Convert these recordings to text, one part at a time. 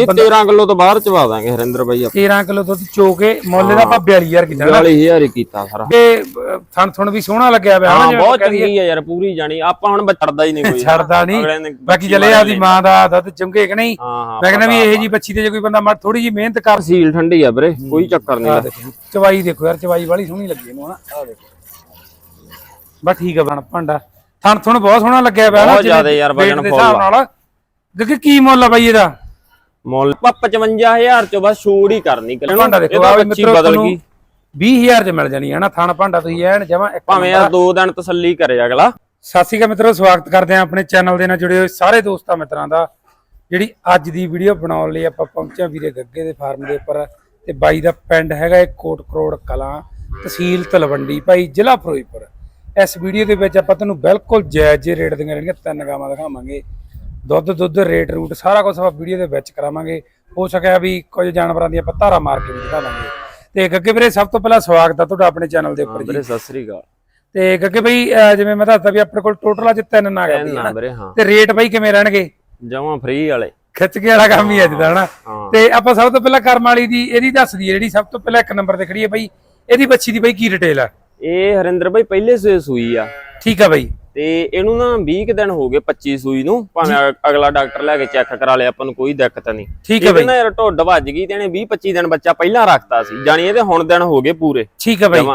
ਇਹ 13 ਕਿਲੋ ਤੋਂ ਬਾਹਰ ਚਵਾ ਦਾਂਗੇ ਹਰਿੰਦਰ ਬਾਈ ਆਪਾਂ। 13 ਕਿਲੋ ਦੁੱਧ ਚੋ ਕੇ ਮੁੱਲ ਦਾ ਆਪਾਂ 42000 ਕੀਤਾ ਨਾ। 42000 ਹੀ ਕੀਤਾ ਸਾਰਾ। ਤੇ ਥਣ ਥਣ ਵੀ ਸੋਹਣਾ ਲੱਗਿਆ ਪਿਆ ਹਾਂ ਬਹੁਤ। ਚੰਗੀ ਆ ਯਾਰ ਪੂਰੀ ਜਾਣੀ। ਆਪਾਂ ਹੁਣ ਛੱਡਦਾ ਹੀ ਨਹੀਂ ਕੋਈ। ਛੱਡਦਾ ਨਹੀਂ। ਬਾਕੀ ਵਾਲੇ ਆਦੀ ਮਾਂ ਦਾ ਦੁੱਧ ਚੁੰਗੇ ਕਿ ਨਹੀਂ? ਮੈਂ ਕਹਿੰਦਾ ਵੀ ਇਹ ਜੀ ਬੱਚੀ ਤੇ ਜੇ ਕੋਈ ਬੰਦਾ ਮੜ ਥੋੜੀ ਜੀ ਮਿਹਨਤ ਕਰ ਸੀਲ ਠੰਡੀ ਆ ਵੀਰੇ ਕੋਈ ਚੱਕਰ ਆ। ਨਹੀਂ ਦੇਖੋ ਚਵਾਈ ਦੇਖੋ ਯਾਰ ਚਵਾਈ ਵਾਲੀ ਸੋਹਣੀ ਲੱਗੀ ਇਹਨੂੰ ਹਨਾ। ਆ ਦੇਖੋ। ਬਸ ਠੀਕ ਆ ਬਣ ਭਾਂਡਾ। ਥਣ ਥਣ ਬਹੁਤ ਸੋਹਣਾ ਲੱਗਿਆ ਪਿਆ ਨਾ ਬਹੁਤ ਜ਼ਿਆਦਾ ਯਾਰ ਵਜਨ ਦੇ ਫੁੱਲ ਨਾਲ। ਕਿ ਕੀ ਮੁੱਲ ਆ ਬਾਈ ਇਹਦਾ? ਮੁੱਲ ਆਪਾਂ 55000 ਚੋਂ ਬਸ ਛੋੜ ਹੀ ਕਰਨੀ ਭਾਂਡਾ ਦੇਖੋ ਆ ਮਿੱਤਰੋ ਬਦਲ ਗਈ। 20000 ਚ ਮਿਲ ਜਾਣੀ ਹੈ ਨਾ ਥਣ ਭਾਂਡਾ ਤੁਸੀਂ ਐਨ ਜਮਾ ਇੱਕ ਭਾਵੇਂ ਯਾਰ ਦੋ ਦਿਨ ਤਸੱਲੀ ਕਰੇ ਅਗਲਾ। ਸਤਿ ਸ਼੍ਰੀ ਅਕਾਲ ਮਿੱਤਰੋ ਸਵਾਗਤ ਕਰਦੇ ਹਾਂ ਆਪਣੇ ਚੈਨਲ ਦੇ ਨਾਲ ਜੁੜੇ ਹੋਏ ਸਾਰੇ ਦੋਸਤਾਂ ਮਿੱਤਰਾਂ ਦਾ ਜਿਹੜੀ ਅੱਜ ਦੀ ਵੀਡੀਓ ਬਣਾਉਣ ਲਈ ਆਪਾਂ ਪਹੁੰਚੇ ਹਾਂ ਵੀਰੇ ਗੱਗੇ ਦੇ ਫਾਰਮ ਦੇ ਉੱਪਰ ਤੇ ਬਾਈ ਦਾ ਪਿੰਡ ਹੈਗਾ ਇਹ ਕੋਟ ਕਰੋੜ ਕਲਾਂ ਤਹਿਸੀਲ ਤਲਵੰਡੀ ਭਾਈ ਜ਼ਿਲ੍ਹਾ ਫਿਰੋਜ਼ਪੁਰ। ਇਸ ਵੀਡੀਓ ਦੇ ਵਿੱਚ ਆਪਾਂ ਤੁਹਾਨੂੰ ਬਿਲਕੁਲ ਜਾਇਜ਼ ਰੇਟ ਦੀਆਂ ਜਿਹੜੀਆਂ ਤਿੰਨ ਗਾਵਾਂ ਦਿਖਾਵਾਂਗੇ। ਦੁੱਧ ਦੁੱਧ ਰੇਟ ਰੂਟ ਸਾਰਾ ਕੁਝ ਆਪਾਂ ਵੀਡੀਓ ਦੇ ਵਿੱਚ ਕਰਾਵਾਂਗੇ। ਹੋ ਸਕਿਆ ਵੀ ਕੁਝ ਜਾਨਵਰਾਂ ਦੀਆਂ ਆਪਾਂ ਧਾਰਾ ਮਾਰ ਕੇ ਵੀ ਦਿਖਾਵਾਂਗੇ। ਤੇ ਗੱਗੇ ਵੀਰੇ ਸਭ ਤੋਂ ਪਹਿਲਾਂ ਸਵਾਗਤ ਆ ਤੁਹਾਡਾ ਆਪਣੇ ਚੈਨਲ ਦੇ ਉੱਪਰ ਜੀ। ਵੀਰੇ ਸਤਿ ਸ੍ਰੀ ਅਕਾਲ। ਤੇ ਗੱਗੇ ਬਈ ਜਿਵੇਂ ਮੈਂ ਦੱਸਦਾ ਵੀ ਆਪਣੇ ਕੋਲ ਟੋਟਲ ਅੱਜ ਤਿੰਨ ਨਾਗ ਆ ਵੀਰੇ ਹਾਂ। ਤੇ ਰੇਟ ਬਈ ਕਿਵੇਂ ਰਹਿਣਗੇ? ਜਮਾਂ ਫ੍ਰੀ ਵਾਲੇ। ਖਿੱਚ ਕੇ ਵਾਲਾ ਕੰਮ ਹੀ ਅੱਜ ਦਾ ਹਨਾ? ਤੇ ਆਪਾਂ ਸਭ ਤੋਂ ਪਹਿਲਾਂ ਕਰਮ ਵਾਲੀ ਦੀ ਇਹਦੀ ਦੱਸ ਦਈਏ ਜਿਹੜੀ ਸਭ ਤੋਂ ਪਹਿਲਾਂ ਇੱਕ ਨੰਬਰ ਤੇ ਖੜੀ ਹੈ ਬਈ ਇਹਦੀ ਬੱਚੀ ਦੀ ਬਈ ਕੀ ਡਿਟੇਲ ਆ? ਇਹ ਹਰਿੰਦਰ ਬਾਈ ਪਹਿਲੇ ਸੂਏ ਸੂਈ ਆ। ਠੀਕ ਆ ਬਈ। ਤੇ ਇਹਨੂੰ ਨਾ 20 ਕੁ ਦਿਨ ਹੋ ਗਏ 25 ਸੂਈ ਨੂੰ ਭਾਵੇਂ ਅਗ- ਅਗਲਾ ਡਾਕਟਰ ਲੈ ਕੇ ਚੈੱਕ ਕਰਾ ਲਿਆ ਆਪਾਂ ਨੂੰ ਕੋਈ ਦਿੱਕਤ ਨਹੀਂ। ਠੀਕ ਹੈ ਬਈ। ਨਾ ਯਾਰ ਢੁੱਡ ਵੱਜ ਗਈ ਤੇ ਇਹਨੇ 20 25 ਦਿਨ ਬੱਚਾ ਪਹਿਲਾਂ ਰੱਖਤਾ ਸੀ ਜਾਣੀ ਇਹਦੇ ਹੁਣ ਦਿਨ ਹੋ ਗਏ ਪੂਰੇ। ਠੀਕ ਆ ਬਈ।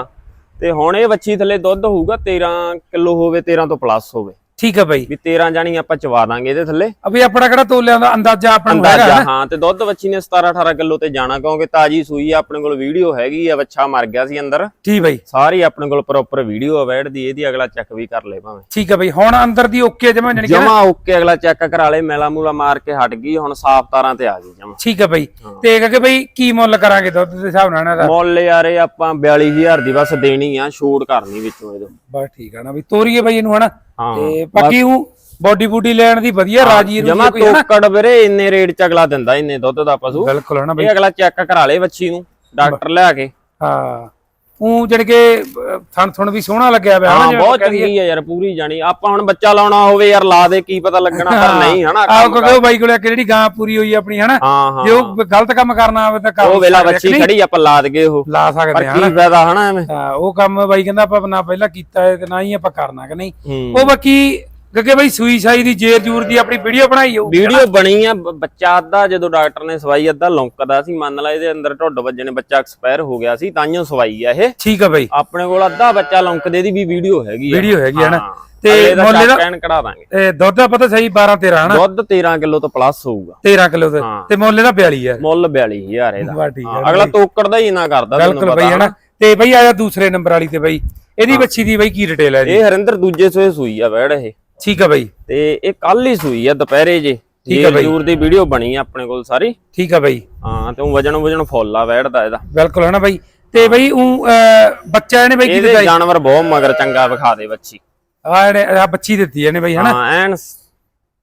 ਤੇ ਹੁਣ ਇਹ ਬੱਚੀ ਥੱਲੇ ਦੁੱਧ ਹੋਊਗਾ 13 ਕਿਲੋ ਹੋਵੇ 13 ਤੋਂ ਪਲੱਸ ਹੋਵੇ। ਠੀਕ ਆ ਬਈ। ਵੀ 13 ਜਾਣੀ ਆਪਾਂ ਚਵਾ ਦਾਂਗੇ ਇਹਦੇ ਥੱਲੇ। ਅਬੇ ਆਪਣਾ ਕਿਹੜਾ ਤੋਲਿਆਂ ਦਾ ਅੰਦਾਜ਼ਾ ਆਪਣਾ ਨੂੰ ਹੈਗਾ ਅੰਦਾਜ਼ਾ ਨਾ? ਹਾਂ ਤੇ ਦੁੱਧ ਬੱਚੀ ਨੇ 17 18 ਕਿਲੋ ਤੇ ਜਾਣਾ ਕਿਉਂਕਿ ਤਾਜੀ ਸੂਈ ਆ ਆਪਣੇ ਕੋਲ ਵੀਡੀਓ ਹੈਗੀ ਆ ਬੱਚਾ ਮਰ ਗਿਆ ਸੀ ਅੰਦਰ। ਠੀਕ ਬਈ। ਸਾਰੀ ਆਪਣੇ ਕੋਲ ਪ੍ਰੋਪਰ ਵੀਡੀਓ ਵੈੜ ਦੀ ਇਹਦੀ ਅਗਲਾ ਚੈੱਕ ਵੀ ਕਰ ਲੇ ਭਾਵੇਂ। ਠੀਕ ਆ ਬਈ ਹੁਣ ਅੰਦਰ ਦੀ ਓਕੇ ਜਮਾ ਜਾਣੀ ਕਿ ਨਾ? ਜਮਾ ਓਕੇ ਅਗਲਾ ਚੈੱਕ ਕਰਾ ਲੇ ਮੈਲਾ ਮੂਲਾ ਮਾਰ ਕੇ ਹਟ ਗਈ ਹੁਣ ਸਾਫ਼ ਤਾਰਾਂ ਤੇ ਆ ਗਈ ਜਮਾ। ਠੀਕ ਆ ਬਈ। ਤੇ ਕਿ ਬਈ ਕੀ ਮੁੱਲ ਕਰਾਂਗੇ ਦੁੱਧ ਦੇ ਹਿਸਾਬ ਨਾਲ ਦਾ? ਮੁੱਲ ਯਾਰ ਆਪਾਂ 42000 ਦੀ ਬਸ ਦੇਣੀ ਆ ਛੋੜ ਕਰਨੀ ਵਿੱਚੋਂ ਇਹਦੇ। ਬਸ ਠੀਕ ਆ ਨਾ ਬਈ ਤੋਰੀਏ ਬਈ ਇਹਨੂੰ ਹਨਾ। ਹਾਂ ਤੇ ਬਾਕੀ ਉਹ ਬੋਡੀ ਬੂਡੀ ਲੈਣ ਦੀ ਵਧੀਆ ਰਾਜੀ ਰੂਜੀ ਜਮਾ ਤੋਕੜ ਵੀਰੇ ਇੰਨੇ ਰੇਟ ਚ ਅਗਲਾ ਦਿੰਦਾ ਇੰਨੇ ਦੁੱਧ ਦਾ ਪਸ਼ੂ। ਬਿਲਕੁਲ ਹਨਾ ਬਈ ਇਹ ਅਗਲਾ ਚੈੱਕ ਕਰਾ ਲੇ ਬੱਚੀ ਨੂੰ ਡਾਕਟਰ ਲਿਆ ਕੇ। ਹਾਂ। ਉਹ ਜਿਹੜੀ ਕਿ ਥਣ ਥਣ ਵੀ ਸੋਹਣਾ ਲੱਗਿਆ ਹਨਾ ਹਾਂ ਬਹੁਤ। ਚੰਗੀ ਆ ਯਾਰ ਪੂਰੀ ਜਾਣੀ। ਆਪਾਂ ਹੁਣ ਬੱਚਾ ਲਾਉਣਾ ਹੋਵੇ ਯਾਰ ਲਾ ਦੇ ਕੀ ਪਤਾ ਲੱਗਣਾ ਪਰ ਨਹੀਂ ਹਨਾ ਆਹ ਕਿਉਂਕਿ ਉਹ ਬਾਈ ਕੋਲ ਜਿਹੜੀ ਗਾਂ ਪੂਰੀ ਹੋਈ ਆਪਣੀ ਹਨਾ। ਹਾਂ ਹਾਂ। ਜੇ ਉਹ ਗਲਤ ਕੰਮ ਕਰਨਾ ਹੋਵੇ ਤਾਂ ਕਰ ਉਹ ਵੇਲਾ ਬੱਚੀ? ਖੜੀ ਆਪਾਂ ਲਾ ਦਗੇ ਉਹ। ਲਾ ਸਕਦੇ ਹਾਂ ਕੀ ਫਾਇਦਾ ਹਨਾ ਐਵੇਂ। ਹਾਂ, ਉਹ ਕੰਮ ਬਾਈ ਕਹਿੰਦਾ ਆਪਾਂ ਨਾ ਪਹਿਲਾਂ ਕੀਤਾ ਹੈ ਤੇ ਨਾ ਹੀ ਆਪਾਂ ਕਰਨਾ ਕਿ ਨਹੀਂ। ਹੂੰ। ਉਹ ਬਾਕੀ ਗੱਗੇ ਬਾਈ ਸੂਈ ਸਾਈ ਦੀ ਜੇਰ ਜੂਰ ਦੀ ਆਪਣੀ ਵੀਡੀਓ ਬਣਾਈ ਹੋਊ ਵੀਡੀਓ ਬਣੀ ਆ ਬੱਚਾ ਅੱਧਾ ਜਦੋਂ ਡਾਕਟਰ ਨੇ ਸਵਾਈ ਅੱਧਾ ਲੌਂਕਦਾ ਸੀ ਮੰਨ ਲਾ ਇਹਦੇ ਅੰਦਰ ਢੁੱਡ ਵੱਜਣੇ ਬੱਚਾ ਐਕਸਪਾਇਰ ਹੋ ਗਿਆ ਸੀ ਤਾਂਹੀਓ ਸਵਾਈ ਆ ਇਹ। ਠੀਕ ਆ ਬਾਈ। ਆਪਣੇ ਕੋਲ ਅੱਧਾ ਬੱਚਾ ਲੌਂਕਦੇ ਦੀ ਵੀ ਵੀਡੀਓ ਹੈਗੀ ਆ। ਵੀਡੀਓ ਹੈਗੀ ਨਾ। ਹਾਂ। ਤੇ ਦਾ ਮੁੱਲ ਇਹਦਾ- ਕਹਿਣ ਕਢਾ ਦਾਂਗੇ। ਇਹ ਦੁੱਧ ਦਾ ਪਤਾ ਸਹੀ 12 13 ਹਨਾ? ਦੁੱਧ 13 ਕਿਲੋ ਤੋਂ ਪਲੱਸ ਹੋਊਗਾ। 13 ਕਿਲੋ ਦੇ ਹਾਂ। ਤੇ ਮੁੱਲ ਇਹਦਾ 42 ਹੈ ਮੁੱਲ 42000 ਇਹਦਾ। ਅਗਲਾ ਤੋਕੜ ਦਾ ਹੀ ਨਾ ਕਰਦਾ ਬਿਲਕੁਲ ਬਾਈ ਹਨਾ? ਤੇ ਬਾਈ ਆਇਆ ਦੂਸਰੇ ਨੰਬਰ ਵਾਲੀ ਤੇ ਬਾਈ। ਇਹਦੀ ਬੱਚੀ ਦੀ ਬਾਈ ਕੀ ਡਿਟੇਲ ਹੈ ਜੀ ਇਹ ਹਰਿੰਦਰ ਦੂਜੇ ਸੋਏ ਸੂਈ ਆ ਵੈੜ ਇਹ। ਠੀਕ ਆ ਬਾਈ। ਤੇ ਇਹ ਕੱਲ ਹੀ ਸੂਈ ਆ ਦੁਪਹਿਰੇ ਜੇ। ਠੀਕ ਆ ਬਾਈ। ਜੂਰ ਦੀ ਵੀਡੀਓ ਬਣੀ ਆ ਆਪਣੇ ਕੋਲ ਸਾਰੀ। ਠੀਕ ਆ ਬਾਈ। ਹਾਂ ਤੇ ਉਹ ਵਜਨ ਵਜਨ ਫੁੱਲ ਆ ਵੈੜ ਦਾ ਇਹਦਾ। ਬਿਲਕੁਲ ਹਨਾ ਬਾਈ? ਤੇ ਬਾਈ ਉਹ ਬੱਚਾ ਇਹਨੇ ਬਾਈ ਕੀ ਇਹਦੇ ਦਿੱਤਾ? ਜਾਨਵਰ ਬਹੁਤ ਮਗਰ ਚੰਗਾ ਵਿਖਾ ਦੇ ਬੱਚੀ। ਆ ਇਹਨੇ ਆ ਬੱਚੀ ਦਿੱਤੀ ਇਹਨੇ ਬਾਈ ਹਨਾ ਹਾਂ ਐਨ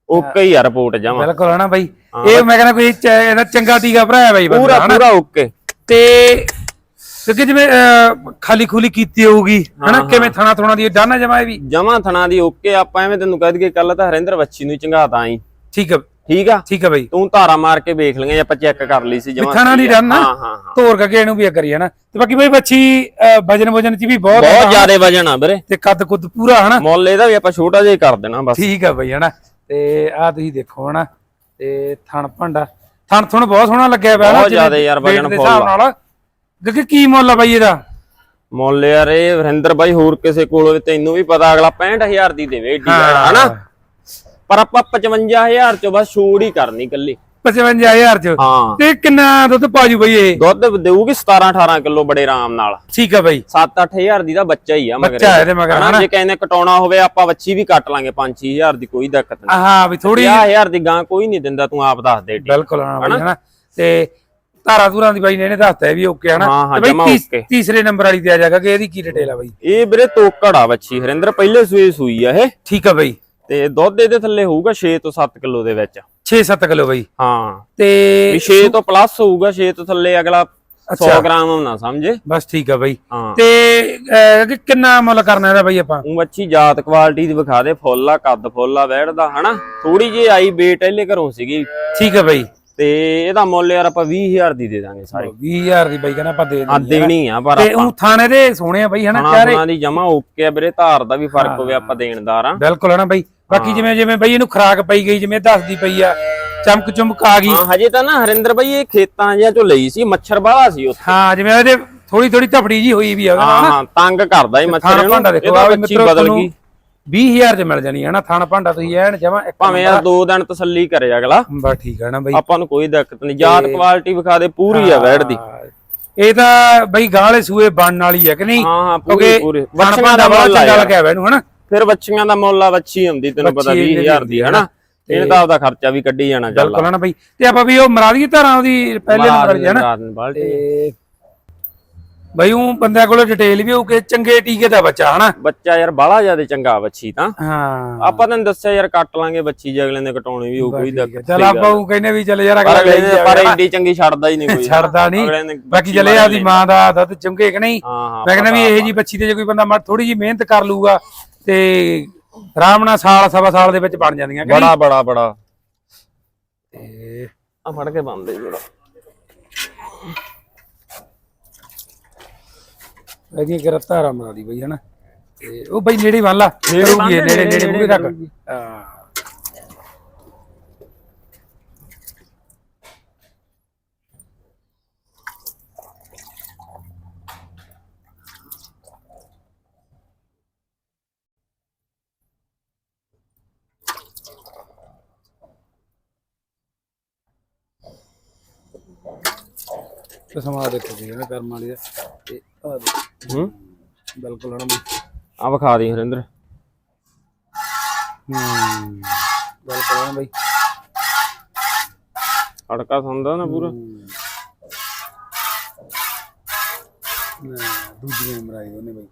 ਓਕੇ ਹੀ ਆ ਰਿਪੋਰਟ ਜਮਾ। ਬਿਲਕੁਲ ਹਨਾ ਬਾਈ? ਇਹ ਮੈਂ ਕਹਿੰਦਾ ਕੋਈ ਇਹਦਾ ਚੰਗਾ ਟੀਕਾ ਭਰਾਇਆ ਬਾਈ ਪੂਰਾ ਪੂਰਾ ਓਕੇ। ਤੇ ਕਿਉਂਕਿ ਜਿਵੇਂ ਖਾਲੀ ਖੂਲੀ ਕੀਤੀ ਹੋਊਗੀ ਹਨਾ? ਕਿਵੇਂ ਥਣਾ ਥੋਣਾ ਦੀ ਡਾਨਾ ਜਮਾਏ ਵੀ। ਜਮਾ ਥਣਾ ਦੀ ਓਕੇ ਆਪਾਂ ਐਵੇਂ ਤੈਨੂੰ ਕਹਿ ਦਈਏ ਕੱਲ ਤਾਂ ਹਰਿੰਦਰ ਬੱਚੀ ਨੂੰ ਚੰਗਾਤਾ ਆਈ ਠੀਕ ਆ। ਠੀਕ ਆ? ਠੀਕ ਆ ਬਾਈ। ਤੂੰ ਧਾਰਾ ਮਾਰ ਕੇ ਵੇਖ ਲਈਆਂ ਆਪਾਂ ਚੈੱਕ ਕਰ ਲਈ ਸੀ ਜਮਾ ਥਣਾ ਦੀ ਡਨ ਹਾਂ ਹਾਂ ਹਾਂ। ਤੋਰ ਕੇ ਇਹਨੂੰ ਵੀ ਕਰੀ ਹਨਾ? ਤੇ ਬਾਕੀ ਬਾਈ ਅਹ, ਵਜਨ ਵਜਨ ਚ ਵੀ ਬਹੁਤ ਬਹੁਤ ਜ਼ਿਆਦਾ ਵਜਨ ਆ ਵੀਰੇ। ਤੇ ਕੱਦ ਕੁੱਦ ਪੂਰਾ ਹਨਾ? ਮੁੱਲ ਇਹਦਾ ਵੀ ਆਪਾਂ ਛੋਟਾ ਜਿਹਾ ਹੀ ਕਰ ਦੇਣਾ ਬਸ। ਠੀਕ ਆ ਬਈ ਹਨਾ? ਤੇ ਆ ਤੁਸੀਂ ਦੇਖੋ ਹਨਾ? ਤੇ ਥਣ ਭੰਡਾ ਥਣ ਥਣ ਬਹੁਤ ਸੋਹਣਾ ਲੱਗਿਆ ਪਿਆ ਬਹੁਤ ਜ਼ਿਆਦਾ ਯਾਰ ਵਜਨ ਫੁੱਲ ਨਾਲ। ਕਿ ਕੀ ਮੁੱਲ ਆ ਬਾਈ ਇਹਦਾ? ਮੁੱਲ ਯਾਰ ਇਹ ਹਰਿੰਦਰ ਬਾਈ ਹੋਰ ਕਿਸੇ ਕੋਲ ਤੈਨੂੰ ਵੀ ਪਤਾ ਅਗਲਾ 65000 ਦੀ ਦੇਵੇ ਏਡੀ ਹਨਾ? ਪਰ ਆਪਾਂ 55000 ਚੋਂ ਬਸ ਛੋੜ ਹੀ ਕਰਨੀ ਕੱਲੀ 55000 ਚ? ਤੇ ਕਿੰਨਾ ਦੁੱਧ ਪਾਜੂ ਬਈ ਇਹ? ਦੁੱਧ ਦੇਊਗੀ 17 18 ਕਿਲੋ ਬੜੇ ਆਰਾਮ ਨਾਲ। ਠੀਕ ਆ ਬਾਈ। 7-8000 ਦੀ ਦਾ ਬੱਚਾ ਹੀ ਆ ਮਗਰ ਬੱਚਾ ਇਹਦੇ ਮਗਰ, ਹਨਾ? ਜੇ ਕਹਿੰਦੇ ਕਟਾਉਣਾ ਹੋਵੇ ਆਪਾਂ ਵੱਛੀ ਵੀ ਕੱਟ ਲਾਂਗੇ 5-6000 ਦੀ ਕੋਈ ਦਿੱਕਤ ਨਹੀਂ। ਹਾਂ ਵੀ ਥੋੜੀ 50000 ਦੀ ਗਾਂ ਕੋਈ ਨਹੀਂ ਦਿੰਦਾ ਤੂੰ ਆਪ ਦੱਸ ਦੇ। ਬਿਲਕੁਲ ਹਾਂ ਬਾਈ ਹਨਾ? ਤੇ ਧਾਰਾ ਧੂਰਾਂ ਦੀ ਬਾਈ ਨੇ ਇਹਨੇ ਦੱਸਤਾ ਇਹ ਵੀ ਓਕੇ ਹਨਾ ਹਾਂ, ਹਾਂ, ਤੇ ਜਮਾਂ ਬਾਈ ਤੀਸ-। ਤੀਸਰੇ ਨੰਬਰ ਵਾਲੀ ਤੇ ਆ ਜਾਗਾ ਕਿ ਇਹਦੀ ਕੀ ਡਿਟੇਲ ਆ ਬਾਈ? ਇਹ ਵੀਰੇ ਤੋਕੜ ਆ ਵੱਛੀ ਹਰਿੰਦਰ ਪਹਿਲੇ ਸੂਏ ਸੂਈ ਆ ਇਹ। ਠੀਕ ਆ ਬਾਈ। ਤੇ ਦੁੱਧ ਇਹਦੇ ਥੱਲੇ ਹੋਊਗਾ 6 ਤੋਂ 7 ਕਿਲੋ ਦੇ ਵਿੱਚ। 6-7 ਕਿਲੋ ਬਾਈ। ਹਾਂ। ਤੇ ਵੀ 6 ਤੋਂ ਪਲੱਸ ਹੋਊਗਾ 6 ਤੋਂ ਥੱਲੇ ਅਗਲਾ 100 ਅੱਛਾ। ਗ੍ਰਾਮ ਨਾ ਸਮਝੇ? ਬਸ ਠੀਕ ਆ ਬਾਈ। ਹਾਂ। ਤੇ ਅਹ, ਕਿ ਕਿੰਨਾ ਮੁੱਲ ਕਰਨਾ ਇਹਦਾ ਬਾਈ ਆਪਾਂ? ਉਹ ਮੱਛੀ ਜਾਤ ਕੁਆਲਿਟੀ ਦੀ ਵਿਖਾ ਦੇ ਫੁੱਲ ਆ ਕੱਦ ਫੁੱਲ ਆ ਵੈੜ ਦਾ ਹਨਾ? ਥੋੜੀ ਜਿਹੀ ਆਈ ਬੇਟ ਇਹਲੇ ਘਰੋਂ ਸੀਗੀ। ਠੀਕ ਆ ਬਾਈ। ਤੇ ਇਹਦਾ ਮੁੱਲ ਯਾਰ ਆਪਾਂ 20000 ਦੀ ਦੇ ਦਾਂਗੇ ਸਾਰੀ। 20000 ਦੀ ਬਾਈ ਕਹਿੰਦਾ ਆਪਾਂ ਦੇ ਆ। ਦਿੰਦੇ ਦੇਣੀ ਆ ਪਰ ਤੇ ਉਹ ਥਾਣੇ ਦੇ ਸੋਹਣੇ ਆ ਬਾਈ ਹਨਾ ਚਾਰੇ। ਖੁਣਾ ਦੀ ਜਮਾ ਓਕੇ ਆ ਵੀਰੇ ਧਾਰ ਦਾ ਵੀ ਫ਼ਰਕ ਹੋਵੇ ਆਪਾਂ ਦੇਣਦਾਰ ਆ ਬਿਲਕੁਲ ਹਨਾ ਬਾਈ। ਬਾਕੀ ਜਿਵੇਂ ਜਿਵੇਂ ਬਾਈ ਇਹਨੂੰ ਖਰਾਕ ਪਈ ਗਈ ਜਿਵੇਂ ਦੱਸਦੀ ਪਈ ਆ ਚਮਕ ਚਮਕ ਆ ਗਈ। ਹਾਂ ਹਜੇ ਤਾਂ ਨਾ ਹਰਿੰਦਰ ਬਾਈ ਇਹ ਖੇਤਾਂ ਜਿਹਾ ਚੋਂ ਲਈ ਸੀ ਮੱਛਰ ਬਾਹਲਾ ਸੀ ਉੱਥੇ। ਹਾਂ ਜਿਵੇਂ ਇਹਦੇ ਥੋੜੀ ਥੋੜੀ ਧਫੜੀ ਜੀ ਹੋਈ ਵੀ ਆ ਹਾਂ ਤੰਗ ਕਰਦਾ ਹੀ ਮੱਛਰ ਇਹਨੂੰ। ਆ ਵੀ ਬੱਚੀ ਬਦਲ ਗਈ। 20000 ਚ ਮਿਲ ਜਾਣੀ ਹੈ ਨਾ ਥਾਣਾ ਭਾਂਡਾ ਤੁਸੀਂ ਐਨ ਜਮਾ ਭਾਵੇਂ ਯਾਰ ਦੋ ਦਿਨ ਤਸੱਲੀ ਕਰੇ ਅਗਲਾ। ਬਸ ਠੀਕ ਹੈ ਨਾ ਬਾਈ। ਆਪਾਂ ਨੂੰ ਕੋਈ ਦਿੱਕਤ ਨਹੀਂ ਜਾਤ ਕੁਆਲਿਟੀ ਵਿਖਾ ਦੇ ਪੂਰੀ ਆ ਵੈੜ ਦੀ। ਹਾਂ। ਇਹ ਤਾਂ ਬਈ ਗਾਲੇ ਸੂਏ ਬਣਨ ਵਾਲੀ ਹੈ ਕਿ ਨਹੀਂ? ਹਾਂ ਹਾਂ ਪੂਰੀ ਬੱਚੀਆਂ ਦਾ ਬੜਾ ਚੰਗਾ। ਲੱਗਿਆ ਇਹਨੂੰ ਹਨਾ? ਫਿਰ ਬੱਚੀਆਂ ਦਾ ਮੁੱਲ ਆ ਵੱਛੀ ਹੁੰਦੀ ਤੈਨੂੰ ਪਤਾ ਵੱਛੀ 20000 ਦੀ ਹਨਾ? ਇਹ ਤਾਂ ਆਪਦਾ ਖਰਚਾ ਵੀ ਕੱਢੀ ਜਾਣਾ ਚੱਲ ਬਿਲਕੁਲ ਨਾ ਬਈ। ਤੇ ਆਪਾਂ ਵੀ ਉਹ ਮਰਾ ਦਈਏ ਧਾਰਾਂ ਉਹਦੀ ਪਹਿਲੇ ਨੰਬਰ ਬਾਲਟੀ। ਤੇ ਬਈ ਉਹ ਬੰਦਿਆਂ ਕੋਲ ਡਿਟੇਲ ਵੀ ਹੋਊ ਕਿ ਚੰਗੇ ਟੀਕੇ ਦਾ ਬੱਚਾ ਹਨਾ? ਬੱਚਾ ਯਾਰ ਬਾਹਲਾ ਜ਼ਿਆਦਾ ਚੰਗਾ ਵੱਛੀ ਤਾਂ। ਹਾਂ। ਆਪਾਂ ਤੈਨੂੰ ਦੱਸਿਆ ਯਾਰ ਕੱਟ ਲਾਂਗੇ ਬੱਚੀ ਜੇ ਅਗਲੇ ਨੇ ਕਟਾਉਣੀ ਵੀ ਹੋਊ ਕੋਈ ਦਿੱਕਤ ਚਲ ਆਪਾਂ ਉਹ ਕਹਿੰਦੇ ਵੀ ਚੱਲ ਯਾਰ ਅਗਲਾ ਲੈ ਨੇ ਪਰ ਐਡੀ ਚੰਗੀ ਛੱਡਦਾ ਹੀ ਨਹੀਂ ਕੋਈ। ਛੱਡਦਾ ਨਹੀਂ। ਬਾਕੀ ਬੱਚੀ ਚਲੇ ਆਪਦੀ ਮਾਂ ਦਾ ਦੁੱਧ ਚੁੰਗੇ ਕਿ ਨਹੀਂ? ਮੈਂ ਕਹਿੰਦਾ ਵੀ ਇਹ ਜੀ ਬੱਚੀ ਤੇ ਜੇ ਕੋਈ ਬੰਦਾ ਥੋੜੀ ਜੀ ਮਿਹਨਤ ਕਰ ਲੂਗਾ ਤੇ ਆਰਾਮ ਨਾਲ ਸਾਲ ਸਵਾ ਸਾਲ ਦੇ ਵਿੱਚ ਬਣ ਜਾਂਦੀਆਂ ਬੜਾ ਬੜਾ ਬੜਾ। ਤੇ ਆ ਫੜ ਕੇ ਬੰਦੇ ਜਿਹੜਾ ਇਹਦੀਆਂ ਨਾਲ ਦੀ ਬਈ ਹਨਾ? ਤੇ ਉਹ ਬਈ ਨੇੜੇ ਬੰਨ ਲਾ ਨੇੜੇ ਨੇੜੇ ਨੇੜੇ ਮੂਹਰੇ ਤੱਕ। ਹਾਂ। ਤੇ ਸਮਾਂ ਦੇਖੋ ਜੀ ਨਾ ਕਰਮ ਵਾਲੀ ਦਾ ਤੇ ਆ ਹੂੰ। ਬਿਲਕੁਲ ਬਈ। ਆ ਵਿਖਾ ਦੀ ਹਰਿੰਦਰ। ਹੂੰ ਬਿਲਕੁਲ ਹਨਾ ਬਈ। ਅੜਕਾ ਸੁਣਦਾ ਨਾ ਪੂਰਾ। ਨਾ ਦੂਜੀ ਮਰਾਈ ਉਹਨੇ ਬਈ।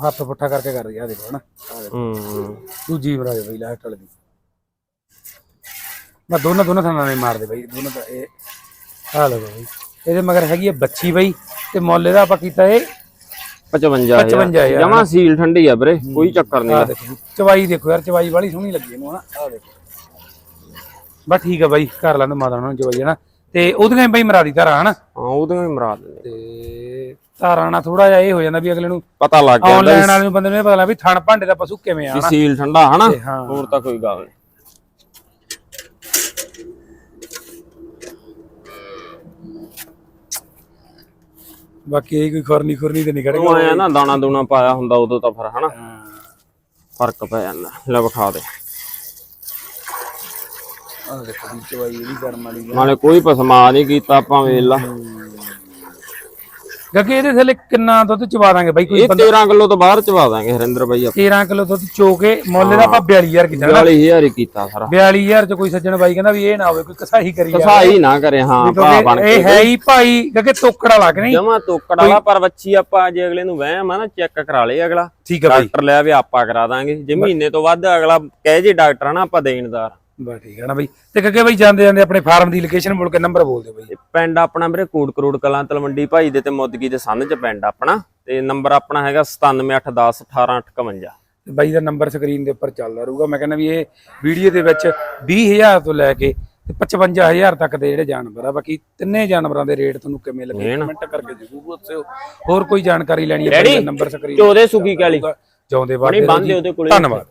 ਹੱਥ ਪੁੱਠਾ ਕਰਕੇ ਕਰ ਰਹੀ ਆ ਦੇਖੋ ਦੇਖੋ। ਹੂੰ ਦੂਜੀ ਮਰਾਈ ਬਈ ਲਾਸਟ ਵਾਲੀ ਦੀ। ਮੈਂ ਦੋਨਾਂ ਦੋਨਾਂ ਥਾਂ ਨਾਲ ਮਾਰਦੇ ਬਈ ਦੋਨੋਂ ਤਾਂ ਇਹ ਆ ਲਓ ਬਈ। ਇਹਦੇ ਮਗਰ ਹੈਗੀ ਹੈ ਬੱਚੀ ਬਈ ਤੇ ਮੁੱਲ ਇਹਦਾ ਆਪਾਂ ਕੀਤਾ ਇਹ 55 55,000 ਜਮਾ ਸੀਲ ਠੰਡੀ ਆ ਵੀਰੇ ਕੋਈ ਚੱਕਰ ਨਹੀਂ ਚਵਾਈ ਦੇਖੋ ਯਾਰ ਚਵਾਈ ਵਾਲੀ ਸੋਹਣੀ ਲੱਗੀ ਇਹਨੂੰ ਹਨਾ? ਆ ਦੇਖੋ। ਬਸ ਠੀਕ ਆ ਬਾਈ ਕਰ ਲੈਂਦੇ ਮਾਤਾ ਨੂੰ ਚਵਾਈ ਹਨਾ? ਤੇ ਉਹਦੀਆਂ ਬਈ ਮਰਾਦੀ ਧਾਰਾਂ ਹਨਾ? ਹਾਂ ਉਹਦੇ ਵੀ ਮਰਾ ਦਿੰਦੇ ਤੇ ਧਾਰਾਂ ਨਾਲ ਥੋੜਾ ਜਿਹਾ ਇਹ ਹੋ ਜਾਂਦਾ ਵੀ ਅਗਲੇ ਨੂੰ ਪਤਾ ਲੱਗ ਗਿਆ ਆਨਲਾਈਨ ਵਾਲੇ ਨੂੰ ਬੰਦੇ ਨੂੰ ਇਹ ਪਤਾ ਲੱਗ ਵੀ ਥਣ ਭਾਂਡੇ ਦਾ ਪਸ਼ੂ ਕਿਵੇਂ ਆ ਵੀ ਹਨਾ। ਸੀਲ ਠੰਡਾ ਹਨਾ। ਹੋਰ ਤਾਂ ਕੋਈ ਗੱਲ ਨਹੀਂ ਬਾਕੀ ਇਹ ਕੋਈ ਖੁਰਨੀ ਖੁਰਨੀ ਤੇ ਨਹੀਂ ਖੜ ਆਇਆ ਨਾ ਦਾਣਾ ਦੂਣਾ ਪਾਇਆ ਹੁੰਦਾ ਉਦੋਂ ਤਾਂ ਫਿਰ ਹਨਾ? ਫ਼ਰਕ ਪੈ ਜਾਂਦਾ। ਲੈ ਵਿਖਾ ਦੇ। ਆ ਦੇਖੋ ਚਵਾਈ ਇਹਦੀ ਗਰਮ ਵਾਲੀ ਨਾਲੇ ਕੋਈ ਪਸਮਾ ਨਹੀਂ ਕੀਤਾ ਆਪਾਂ ਵੇਖ ਲਾ। ਕਿਉਂਕਿ ਇਹਦੇ ਥੱਲੇ ਕਿੰਨਾ ਦੁੱਧ ਚਵਾ ਦਾਂਗੇ ਬਾਈ ਕੋਈ ਇਹ 13 ਕਿਲੋ ਤੋਂ ਬਾਹਰ ਚਵਾ ਦਾਂਗੇ ਹਰਿੰਦਰ ਬਾਈ ਆਪਾਂ। 13 ਕਿਲੋ ਦੁੱਧ ਚੋ ਕੇ ਮੁੱਲ ਦਾ ਆਪਾਂ 42000 ਕੀਤਾ ਨਾ। 40000 ਹੀ ਕੀਤਾ ਸਾਰਾ। 42000 ਚ ਕੋਈ ਸੱਜਣ ਬਾਈ ਕਹਿੰਦਾ ਵੀ ਇਹ ਨਾ ਹੋਵੇ ਕੋਈ ਕਸਾਈ ਕਰੀ ਜਾਵੇ। ਕਸਾਈ ਨਾ ਕਰੇ ਹਾਂ ਭਾ ਬਣ ਕਿਉਂਕਿ ਇਹ ਹੈ ਹੀ ਭਾਈ ਕਿਉਂਕਿ ਤੋਕੜਾ ਲੱਗ ਨਹੀਂ? ਜਮਾ ਤੋਕੜ ਵਾਲਾ ਪਰ ਬੱਚੀ ਆਪਾਂ ਜੇ ਅਗਲੇ ਨੂੰ ਵਹਿਮ ਆ ਨਾ ਚੈੱਕ ਕਰਾ ਲੇ ਅਗਲਾ। ਠੀਕ ਹੈ ਬਾਈ। ਡਾਕਟਰ ਲਿਆ ਵੀ ਆਪਾਂ ਕਰਾ ਦਾਂਗੇ। ਜੇ ਮਹੀਨੇ ਤੋਂ ਵੱਧ ਅਗਲਾ ਕਹੇ ਜੇ ਡਾਕਟਰ ਨਾ ਆਪਾਂ ਦੇਣਦਾਰ। ਬਸ ਠੀਕ ਹੈ ਨਾ ਬਾਈ। ਤੇ ਕਿਉਂਕਿ ਬਾਈ ਜਾਂਦੇ ਜਾਂਦੇ ਆਪਣੇ ਫਾਰਮ ਦੀ ਲੋਕੇਸ਼ਨ ਬੋਲ ਕੇ ਨੰਬਰ ਬੋਲ ਦਿਓ ਬਾਈ। ਇਹ ਪਿੰਡ ਆਪਣਾ ਵੀਰੇ ਕੋਟ ਕਰੋੜ ਕਲਾਂ ਤਲਵੰਡੀ ਭਾਈ ਦੇ ਤੇ ਮੁੱਦਗੀ ਦੇ ਸੰਨ ਚ ਪਿੰਡ ਆਪਣਾ। ਤੇ ਨੰਬਰ ਆਪਣਾ ਹੈਗਾ 9781101858 ਤੇ ਬਾਈ ਦਾ ਨੰਬਰ ਸਕਰੀਨ ਦੇ ਉੱਪਰ ਚੱਲਦਾ ਰਹੂਗਾ। ਮੈਂ ਕਹਿੰਦਾ ਵੀ ਇਹ ਵੀਡੀਓ ਦੇ ਵਿੱਚ 20000 ਤੋਂ ਲੈ ਕੇ ਤੇ 55000 ਤੱਕ ਦੇ ਜਿਹੜੇ ਜਾਨਵਰ ਆ ਬਾਕੀ ਤਿੰਨੇ ਜਾਨਵਰਾਂ ਦੇ ਰੇਟ ਤੁਹਾਨੂੰ ਕਿਵੇਂ ਲੱਗੇ। ਕਮੈਂਟ ਕਰਕੇ ਜ਼ਰੂਰ ਦੱਸਿਓ। ਹੋਰ ਕੋਈ ਜਾਣਕਾਰੀ ਲੈਣੀ ਹੈ ਨੰਬਰ ਸਕਰੀਨ ਚੋਦੇ ਸੁੱਕੀ ਕਾਲੀ। ਜਾਉਂਦੇ ਬਾਅਦ ਉਹਦੇ ਧੰਨਵਾਦ।